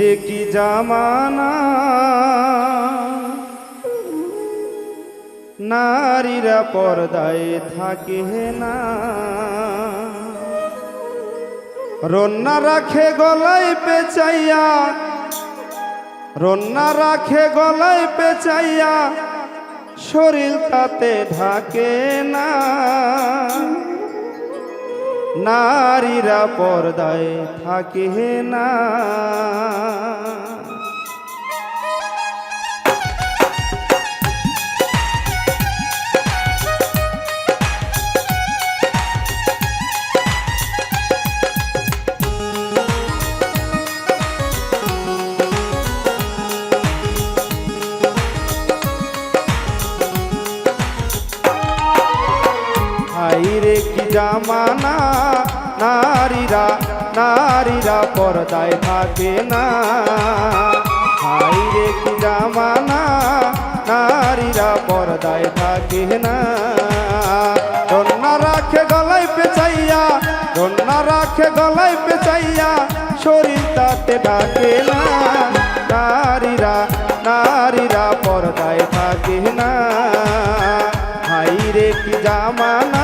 হাইরে কি জামানা? নারীরা পর্দায় থাকে না। রন্না রাখে গলায় পেঁচাইয়া, রন্না রাখে গলায় পেঁচাইয়া, শরীর তাতে ঢাকে না। নারীরা পর্দায় থাকে না। নারীরা নারীরা পর্দায় থাকে না। হাইরে কি জামানা নারীরা পর্দায় থাকে না। রাখে গলায় পেঁচাইয়া রন্না রাখে গলায় পেঁচাইয়া, শরীর তাতে ডাকে না। নারীরা নারীরা পর্দায় থাকে না। হাইরে কি জামানা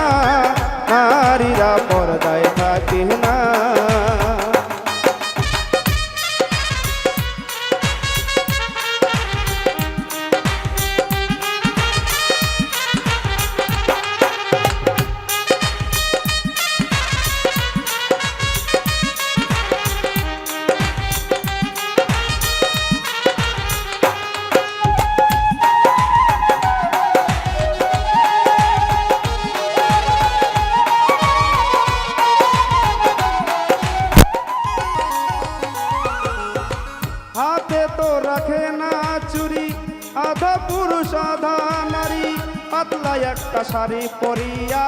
আধা নারী, পাতলা একটা শাড়ি পরিয়া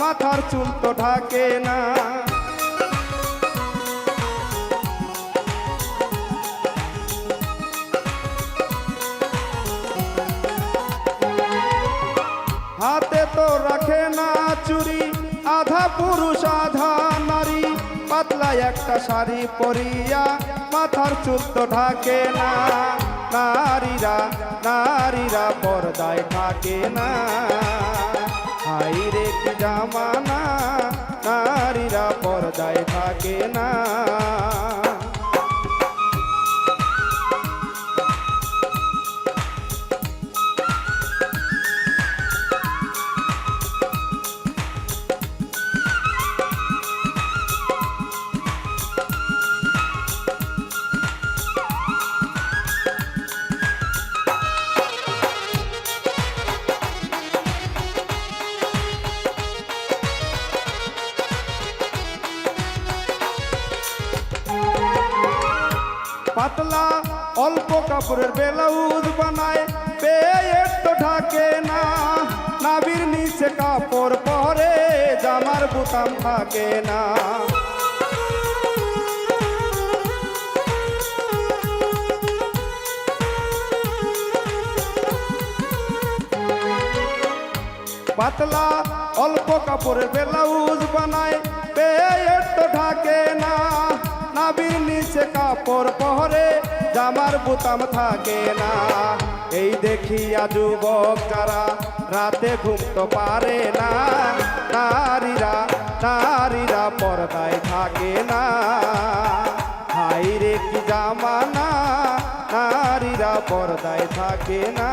মাথার চুল তো ঢাকে না। হাতে তো রাখে না চুরি, আধা পুরুষ, আধা নারী, পাতলা একটা শাড়ি পরিয়া মাথার চুল তো ঢাকে না। নারীরা নারীরা পর্দায় থাকে না। হাইরে জামানা নারীরা পর্দায় থাকে না। পাতলা, অল্প কাপড়ের বেলাউজ বানায়। পেয়ের তো ঢাকে না, নাবির নিচে কাপড় পরে, জামার বুতাম থাকে না। পাতলা, অল্প কাপড়ের ব্লাউজ বানায়। পেয়ের তো ঢাকে না নাবির নিচে কাপড় পহরে জামার বুতাম থাকে না। এই দেখিয়া যুবক যারা রাতে ঘুমতে পারে না, নারীরা নারীরা পর্দায় থাকে না। হাই রে কি জামানা, নারীরা পর্দায় থাকে না।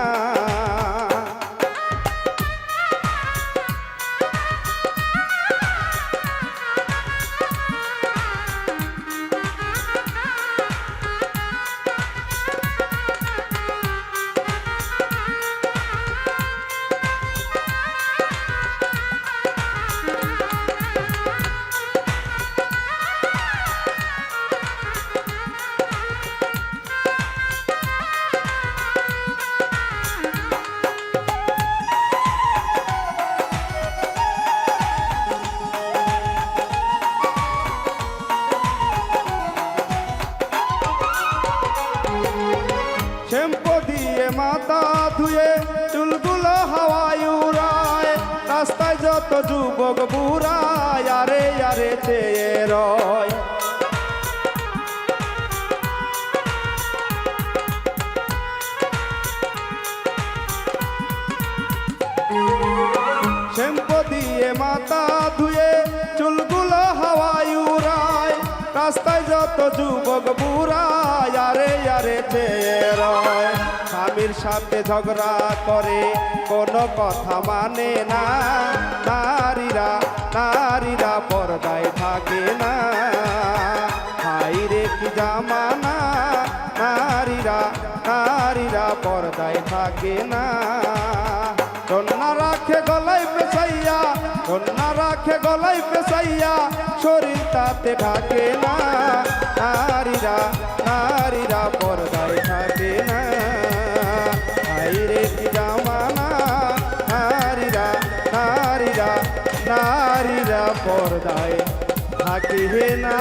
শ্যাম্পু দিয়ে মাথা ধুয়ে, চুলগুলো হাওয়ায় উড়ায়। রাস্তায় যত যুবক বুড়ায়, আরে আরে, চেয়ে রয়। যুবক বুড়া, আরে আরে রয় স্বামীর সাথে ঝগড়া করে, কোনো কথা মানে না। নারীরা নারীরা পর্দায় থাকে না। হাই রে কি জামানা? নারীরা নারীরা পর্দায় থাকে না। কন্যা রাখে গলায় পেছাইয়া কন্যা রাখে গলায় পেছাইয়া শরীর তাতে থাকে না। নারীরা নারীরা পর্দায় থাকে না। হাইরে জামানা? নারীরা নারীরা নারীরা পর্দায় থাকে না।